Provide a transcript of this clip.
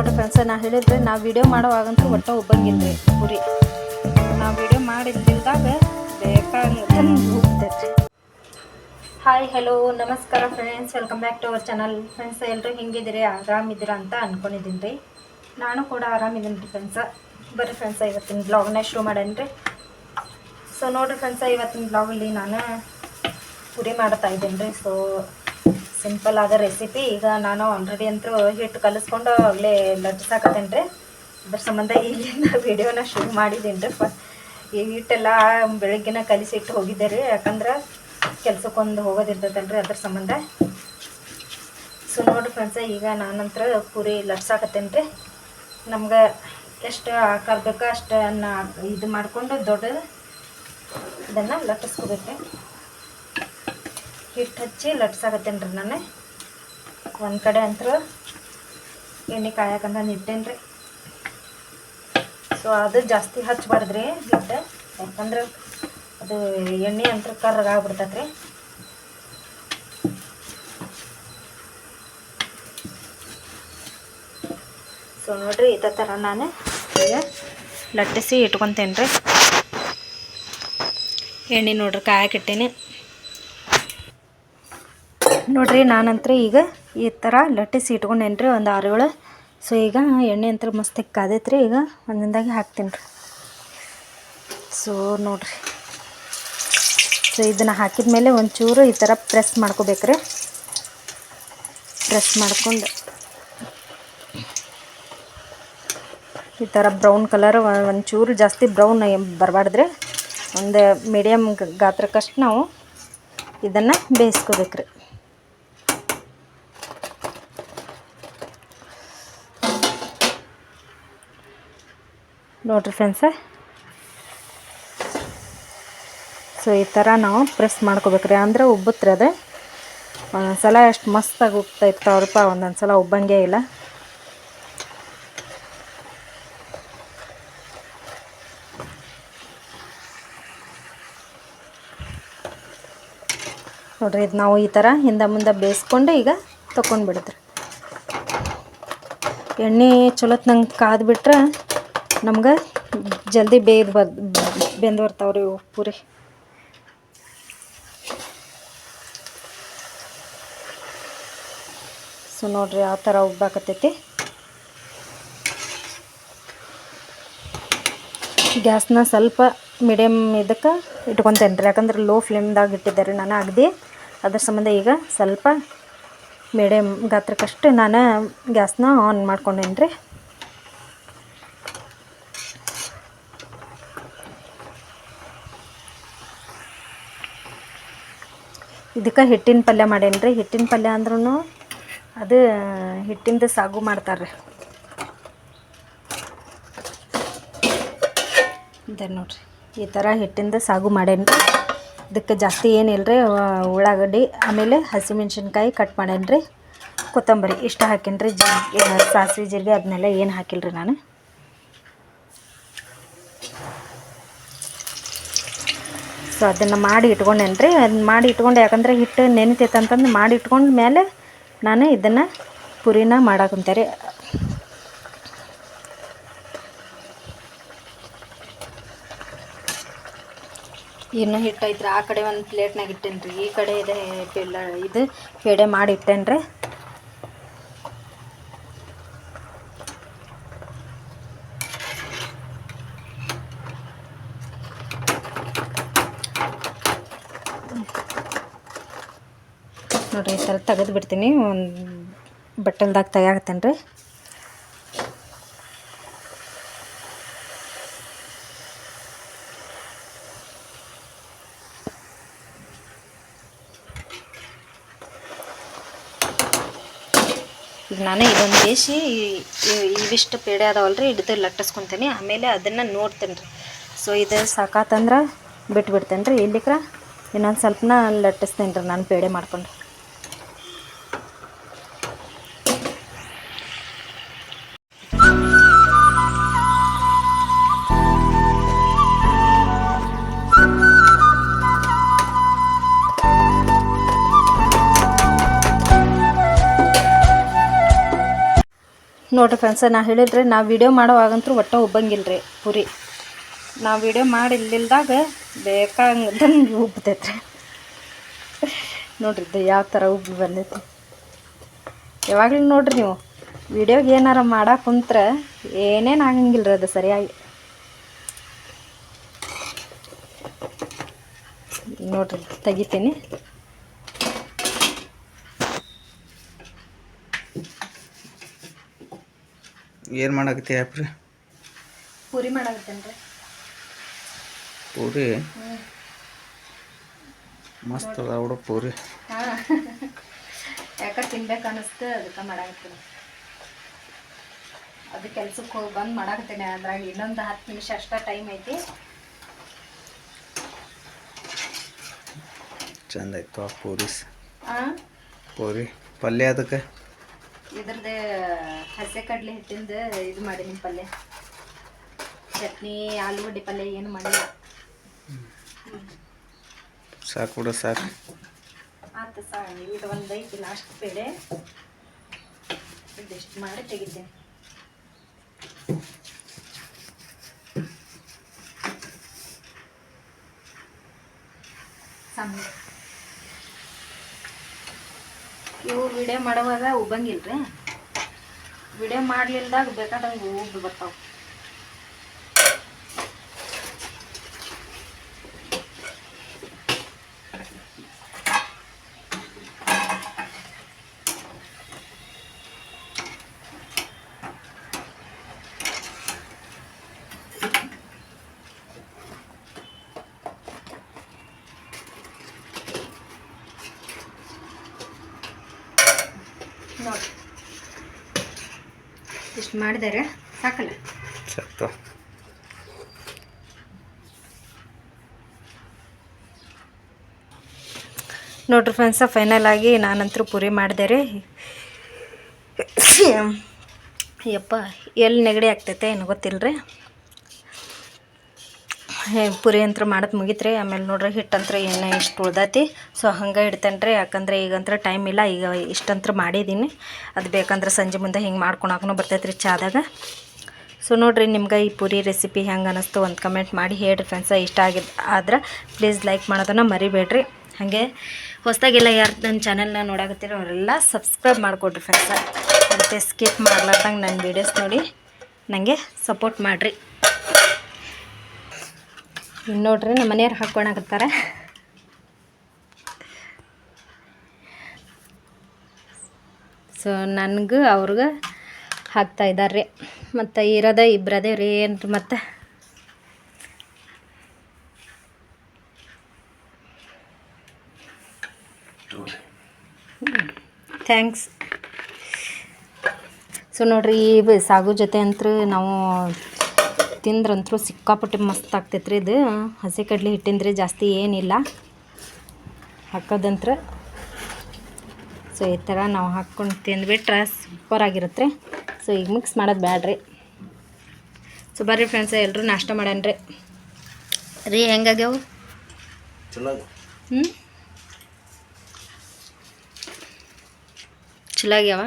ನೋಡ್ರಿ ಫ್ರೆಂಡ್ಸ್ ನಾ ಹೇಳಿದ್ರೆ ನಾವು ವಿಡಿಯೋ ಮಾಡೋವಾಗಂತೂ ಒಟ್ಟ ಒಬ್ಬಂಗಿಲ್ಲ ರೀ ಪುರಿ. ನಾವು ವಿಡಿಯೋ ಮಾಡಿದ್ದಾಗ ಬೇಕಾಗಿ ಹಾಯ್ ಹಲೋ ನಮಸ್ಕಾರ friends welcome back to our channel friends ಎಲ್ಲರೂ ಹೆಂಗಿದ್ದೀರಿ? ಆರಾಮಿದ್ದೀರಾ ಅಂತ ಅಂದ್ಕೊಂಡಿದ್ದೀನಿ ರೀ ನಾನು ಕೂಡ ಆರಾಮಿದ್ದೀನಿ ರೀ ಫ್ರೆಂಡ್ಸ ಬರ್ರಿ ಫ್ರೆಂಡ್ಸ ಇವತ್ತಿನ ಬ್ಲಾಗ್ನ ಶುರು ಮಾಡೇನಿ ರೀ ಸೊ ನೋಡಿರಿ ಫ್ರೆಂಡ್ಸ ಇವತ್ತಿನ ಬ್ಲಾಗಲ್ಲಿ ನಾನು ಪುರಿ ಮಾಡ್ತಾ ಇದ್ದೀನಿ ರೀ ಸೊ ಸಿಂಪಲ್ ಆದ ರೆಸಿಪಿ ಈಗ ನಾನು ಆಲ್ರೆಡಿ ಅಂತೂ ಹಿಟ್ಟು ಕಲಿಸ್ಕೊಂಡು ಆಗಲೇ ಲಟ್ಸಾಕತ್ತೇನೆ ರೀ ಅದ್ರ ಸಂಬಂಧ ಇಲ್ಲಿಂದ ವಿಡಿಯೋನ ಶುರು ಮಾಡಿದ್ದೀನಿ ರೀ ಫಸ್ಟ್ ಈ ಹಿಟ್ಟೆಲ್ಲ ಬೆಳಗ್ಗಿನ ಕಲಿಸಿ ಇಟ್ಟು ಹೋಗಿದ್ದೆ ರೀ ಯಾಕಂದ್ರೆ ಕೆಲ್ಸಕ್ಕೊಂದು ಹೋಗೋದಿರ್ತೈತಲ್ರಿ ಅದ್ರ ಸಂಬಂಧ. ಸೊ ನೋಡಿರಿ ಫ್ರೆಂಡ್ಸ ಈಗ ನಾನಂತರ ಪೂರಿ ಲಟ್ಸಾಕತ್ತೇನೆ ರೀ ನಮ್ಗೆ ಎಷ್ಟು ಆಕಾರ ಬೇಕೋ ಅಷ್ಟನ್ನ ಇದು ಮಾಡಿಕೊಂಡು ದೊಡ್ಡದು ಇದನ್ನು ಲಟ್ಟಿಸ್ಕೋಬೇಕು ಹಿಟ್ಟು ಹಚ್ಚಿ ಲಟ್ಸಾಕತ್ತೇನೆ ರೀ ನಾನು. ಒಂದು ಕಡೆ ಅಂತೂ ಎಣ್ಣೆ ಕಾಯಕಂತ ಇಟ್ಟೇನೆ ರೀ ಸೊ ಅದು ಜಾಸ್ತಿ ಹಚ್ಚಬಾರ್ದು ರೀ ಹಿಟ್ಟು ಯಾಕಂದ್ರೆ ಅದು ಎಣ್ಣೆ ಅಂತ ಕರ್ರಾಗ್ಬಿಡ್ತೈತೆ ರೀ ಸೊ ನೋಡಿರಿ ಇದೇ ಥರ ನಾನು ಲಟ್ಟಿಸಿ ಇಟ್ಕೊತೇನೆ ರೀ ಎಣ್ಣೆ ನೋಡ್ರಿ ಕಾಯಕ್ಕಿಟ್ಟೀನಿ ನೋಡ್ರಿ, ನಾನಂತರ ಈಗ ಈ ಥರ ಲಟ್ಟಿಸಿ ಇಟ್ಕೊಂಡೇನ್ರಿ, ಒಂದು ಆರು ಏಳು ಸೊ ಈಗ ಎಣ್ಣೆ ಅಂತ ಮಸ್ತ್ ಕಾದೈತ್ರಿ ಈಗ ಒಂದೊಂದಾಗಿ ಹಾಕ್ತೀನಿ ರೀ ಸೊ ನೋಡ್ರಿ. ಸೊ ಇದನ್ನು ಹಾಕಿದ ಮೇಲೆ ಒಂಚೂರು ಈ ಥರ ಪ್ರೆಸ್ ಮಾಡ್ಕೋಬೇಕ್ರಿ. ಪ್ರೆಸ್ ಮಾಡ್ಕೊಂಡು ಈ ಥರ ಬ್ರೌನ್ ಕಲರ್ ಒಂಚೂರು ಜಾಸ್ತಿ ಬ್ರೌನ್ ಬರಬಾರ್ದ್ರಿ. ಒಂದು ಮೀಡಿಯಮ್ ಗಾತ್ರಕ್ಕಷ್ಟು ನಾವು ಇದನ್ನು ಬೇಯಿಸ್ಕೋಬೇಕ್ರಿ. ನೋಡ್ರಿ ಫ್ರೆಂಡ್ಸ. ಸೊ ಈ ಥರ ನಾವು ಪ್ರೆಸ್ ಮಾಡ್ಕೋಬೇಕ್ರಿ. ಅಂದರೆ ಉಬ್ಬುತ್ರಿ ಅದು. ಒಂದೊಂದು ಎಷ್ಟು ಮಸ್ತಾಗಿ ಉಬ್ತಾ ಇರ್ತಾವ್ರಪ್ಪ ಒಂದೊಂದು ಸಲ ಉಬ್ಬಂಗೆ ಇಲ್ಲ. ನೋಡ್ರಿ, ಇದು ನಾವು ಈ ಥರ ಹಿಂದೆ ಮುಂದೆ ಬೇಯಿಸ್ಕೊಂಡು ಈಗ ತೊಗೊಂಡು ಬಿಡಿದ್ರಿ ಎಣ್ಣೆ ಚಲೋತ್ನಂಗೆ ಕಾದ್ಬಿಟ್ರೆ ನಮ್ಗೆ ಜಲ್ದಿ ಬೇಯ್ದು ಬರ್, ಬೆಂದು ಬರ್ತಾವ್ರಿ ರೀ ಪೂರಿ. ಸೊ ನೋಡ್ರಿ ಆ ಥರ ಉಬ್ಬಾಕತ್ತೈತಿ. ಗ್ಯಾಸ್ನ ಸ್ವಲ್ಪ ಮೀಡಿಯಮ್ ಇದಕ್ಕೆ ಇಟ್ಕೊತೇನೆ ರೀ. ಯಾಕಂದ್ರೆ ಲೋ ಫ್ಲೇಮ್ದಾಗ ಇಟ್ಟಿದ್ದೆ ರೀ ನಾನು ಅಗದಿ. ಅದ್ರ ಸಂಬಂಧ ಈಗ ಸ್ವಲ್ಪ ಮೀಡಿಯಮ್ ಗಾತ್ರಕ್ಕಷ್ಟು ನಾನು ಗ್ಯಾಸ್ನ ಆನ್ ಮಾಡ್ಕೊಂಡೇನಿ ರೀ ಇದಕ್ಕೆ ಹಿಟ್ಟಿನ ಪಲ್ಯ ಮಾಡೇನಿ ರೀ ಹಿಟ್ಟಿನ ಪಲ್ಯ ಅಂದ್ರೂ ಅದು ಹಿಟ್ಟಿಂದ ಸಾಗು ಮಾಡ್ತಾರೆ ರೀ ಇದೆ ನೋಡ್ರಿ. ಈ ಥರ ಹಿಟ್ಟಿಂದ ಸಾಗು ಮಾಡೇನಿ ರೀ ಇದಕ್ಕೆ ಜಾಸ್ತಿ ಏನಿಲ್ಲ ರೀ ಉಳ್ಳಾಗಡ್ಡಿ, ಆಮೇಲೆ ಹಸಿಮೆಣ್ಸಿನ್ಕಾಯಿ ಕಟ್ ಮಾಡೇನಿ ರೀ ಕೊತ್ತಂಬರಿ ಇಷ್ಟ ಹಾಕೀನಿ ರೀ ಜೀ ಸಾಸಿವೆ, ಜೀರಿಗೆ ಅದನ್ನೆಲ್ಲ ಏನು ಹಾಕಿಲ್ಲ ರೀ ನಾನು. ಸೊ ಅದನ್ನು ಮಾಡಿ ಇಟ್ಕೊಂಡೇನ್ರಿ? ಅದನ್ನ ಮಾಡಿ ಇಟ್ಕೊಂಡು, ಯಾಕಂದ್ರೆ ಹಿಟ್ಟು ನೆನಿತೈತೆ ಅಂತಂದು ಮಾಡಿ ಇಟ್ಕೊಂಡ ಮೇಲೆ ನಾನು ಇದನ್ನು ಪುರಿನ ಮಾಡಾಕಂತೆ ರೀ ಇನ್ನು ಹಿಟ್ಟು ಐತ್ರಿ ಆ ಕಡೆ ಒಂದು ಪ್ಲೇಟ್ನಾಗ ಇಟ್ಟೇನೆ ರೀ ಈ ಕಡೆ ಇದೆ ಪೆಲ್ಲ ಇದು ಪೇಡೆ ಮಾಡಿ ಇಟ್ಟೇನಿ ನೋಡಿರಿ ಈ ಥರ ತೆಗೆದು ಬಿಡ್ತೀನಿ. ಒಂದು ಬಟ್ಟಲ್ದಾಗ ತೆಗಿಯಾಕತ್ತೇನೆ ರೀ. ಈಗ ನಾನು ಇದೊಂದು ಬೇಸಿ ಇವಿಷ್ಟು ಪೇಡೆ ಅದಾವಲ್ಲ ರೀ ಹಿಡ್ದು ಲಟ್ಟಿಸ್ಕೊತೀನಿ. ಆಮೇಲೆ ಅದನ್ನು ನೋಡ್ತೇನೆ ರೀ. ಸೊ ಇದು ಸಾಕಾತಂದ್ರೆ ಬಿಟ್ಬಿಡ್ತೇನೆ ರೀ ಇಲ್ಲಿಕ್ರ. ಇನ್ನೊಂದು ಸ್ವಲ್ಪನ ಲಟ್ಟಿಸ್ತೇನೆ ರೀ ನಾನು ಪೇಡೆ ಮಾಡ್ಕೊಂಡು ನೋಡಿರಿ ಫ್ರೆಂಡ್ಸ ನಾ ಹೇಳಿದ್ರೆ ನಾವು ವಿಡಿಯೋ ಮಾಡೋವಾಗಂತೂ ಒಟ್ಟ ಉಬ್ಬಂಗಿಲ್ಲ ರೀ ಪುರಿ. ನಾ ವಿಡಿಯೋ ಮಾಡಿಲ್ಲಿಲ್ದಾಗ ಬೇಕಾದಂಗೆ ಉಬ್ಬತೈತ್ರಿ ನೋಡ್ರಿ ಇದು ಯಾವ ಥರ ಉಬ್ಬಿ ಬಂದೈತಿ. ಯಾವಾಗಲೂ ನೋಡ್ರಿ ನೀವು ವೀಡಿಯೋಗೆ ಏನಾರ ಮಾಡಕ್ಕೆ ಕುಂತ್ರೆ ಏನೇನು ಆಗಂಗಿಲ್ಲ ರೀ ಅದು ಸರಿಯಾಗಿ. ನೋಡ್ರಿ, ತೆಗಿತೀನಿ. ಏನು ಮಾಡಾಕತ್ತಿ ಆ್ಯಪ್ರಿ ಪೂರಿ ಮಾಡಕತ್ತೇನ್ರಿ? ಪೂರಿ? ಮಸ್ತ್ ಅದ ಹುಡು ಪೂರಿ. ಯಾಕ ತಿನ್ಬೇಕು ಅನಿಸ್ತು ಅದಕ್ಕೆ ಮಾಡಾಕತ್ತೀನಿ. ಅದು ಕೆಲ್ಸಕ್ಕೆ ಹೋಗಿ ಬಂದು ಮಾಡಾಕತ್ತೀನಿ ಅದ್ರಾಗ ಇನ್ನೊಂದು ಹತ್ತು ನಿಮಿಷ ಅಷ್ಟೇ ಟೈಮ್ ಐತಿ. ಚಂದ ಆಯ್ತು ಪೂರಿ. ಪೂರಿ ಪಲ್ಯ ಅದಕ್ಕೆ? ಇದ್ರದ್ದು ಹಸೆ ಕಡ್ಲೆ ಹಿಟ್ಟಿಂದ ಇದು ಮಾಡೀನಿ ಪಲ್ಯ. ಚಟ್ನಿ ಆಲೂಗಡ್ಡೆ ಪಲ್ಯ ಏನು ಮಾಡಿಲ್ಲ. ಸಾಕು ಬಿಡು ಸಾಕು. ಆಯ್ತು ಸಾ ಇದು ಒಂದು ಐತಿ ಲಾಸ್ಟ್ ಬೇಳೆ. ಇದಿಷ್ಟು ಮಾಡಿ ತೆಗಿತೇನೆ. ಸಣ್ಣ. ಇವು ವಿಡಿಯೋ ಮಾಡುವಾಗ ಉಬ್ಬಂಗಿಲ್ರಿ. ವಿಡಿಯೋ ಮಾಡ್ಲಿಲ್ದಾಗ ಬೇಕಾದಂಗೆ ಉಬ್ಬಿ ಬರ್ತಾವೆ. ನೋಡಿ ಇಷ್ಟು ಮಾಡಿದರೆ ಸಾಕಲ್ಲ? ನೋಡ್ರಿ ಫ್ರೆಂಡ್ಸ ಫೈನಲ್ ಆಗಿ ನಾನಂತರೂ ಪೂರಿ ಮಾಡಿದೆ ರೀ ಯಪ್ಪ ಎಲ್ಲಿ ನೆಗಡಿ ಆಗ್ತೈತೆ ಏನು ಗೊತ್ತಿಲ್ಲ ರೀ ಪುರಿ ಅಂತ ಮಾಡೋದು ಮುಗಿತ್ರಿ. ಆಮೇಲೆ ನೋಡ್ರಿ, ಹಿಟ್ಟಂತ್ರ ಏನು ಇಷ್ಟು ಉಳ್ದೈತಿ. ಸೊ ಹಂಗೆ ಇಡ್ತೇನೆ ರೀ ಯಾಕಂದ್ರೆ ಈಗಂತ್ರ ಟೈಮ್ ಇಲ್ಲ. ಈಗ ಇಷ್ಟಂತ್ರ ಮಾಡಿದ್ದೀನಿ ಅದು ಬೇಕಂದ್ರೆ ಸಂಜೆ ಮುಂದೆ ಹಿಂಗೆ ಮಾಡ್ಕೊಳಕ್ಕೂ ಬರ್ತೈತೆ ರೀ ಚಾದಾಗ. ಸೊ ನೋಡಿರಿ, ನಿಮ್ಗೆ ಈ ಪೂರಿ ರೆಸಿಪಿ ಹೆಂಗೆ ಅನ್ನಿಸ್ತು ಒಂದು ಕಮೆಂಟ್ ಮಾಡಿ ಹೇಳಿರಿ ಫ್ರೆಂಡ್ಸ ಇಷ್ಟ ಆಗಿದ್ದು ಆದ್ರೆ ಪ್ಲೀಸ್ ಲೈಕ್ ಮಾಡೋದನ್ನು ಮರಿಬೇಡ್ರಿ. ಹಾಗೆ ಹೊಸದಾಗೆಲ್ಲ ಯಾರು ನನ್ನ ಚಾನಲ್ನ ನೋಡಾಕತ್ತೀರಿ ಅವರೆಲ್ಲ ಸಬ್ಸ್ಕ್ರೈಬ್ ಮಾಡಿಕೊಡ್ರಿ ಫ್ರೆಂಡ್ಸ ಮತ್ತು ಸ್ಕಿಪ್ ಮಾಡ್ಲಾರ್ದಂಗೆ ನನ್ನ ವೀಡಿಯೋಸ್ ನೋಡಿ. ನನಗೆ ಸಪೋರ್ಟ್ ಮಾಡಿರಿ. ಇನ್ನು ನೋಡ್ರಿ ನಮ್ಮ ಮನೆಯವ್ರು ಹಾಕ್ಕೊಳಕತ್ತಾರೆ. ಸೊ ನನಗೂ ಅವ್ರಿಗೆ ಹಾಕ್ತಾ ಇದ್ದಾರೆ ರೀ ಮತ್ತು ಇರೋದೇ ಇಬ್ಬರದೇ ರೀ ಏನು ಮತ್ತು? ಥ್ಯಾಂಕ್ಸ್ ಸೊ ನೋಡ್ರಿ ಈ ಸಾಗು ಜೊತೆ ಅಂತೂ ನಾವು ತಿಂದ್ರಂತೂ ಸಿಕ್ಕಾಪಟ್ಟೆ ಮಸ್ತ್ ಆಗ್ತೈತ್ರಿ ಇದು. ಹಸಿ ಕಡಲೆ ಹಿಟ್ಟಿಂದ್ರೆ ಜಾಸ್ತಿ ಏನಿಲ್ಲ. ಹಾಕೋದಂತ್ರ. ಸೊ ಈ ಥರ ನಾವು ಹಾಕ್ಕೊಂಡು ತಿಂದ್ಬಿಟ್ರೆ ಸೂಪರ್ ಆಗಿರುತ್ತೆ ಸೊ ಈಗ ಮಿಕ್ಸ್ ಮಾಡೋದು ಬ್ಯಾಡ್ರಿ. ಸೊ ಬರ್ರಿ ಫ್ರೆಂಡ್ಸ್ ಎಲ್ಲರೂ ನಾಷ್ಟ ಮಾಡ್ಯಾನ್ರಿ ರೀ ಹೆಂಗಾಗ್ಯಾವು? ಹ್ಞೂ ಚಲೋ ಆಗ್ಯಾವ?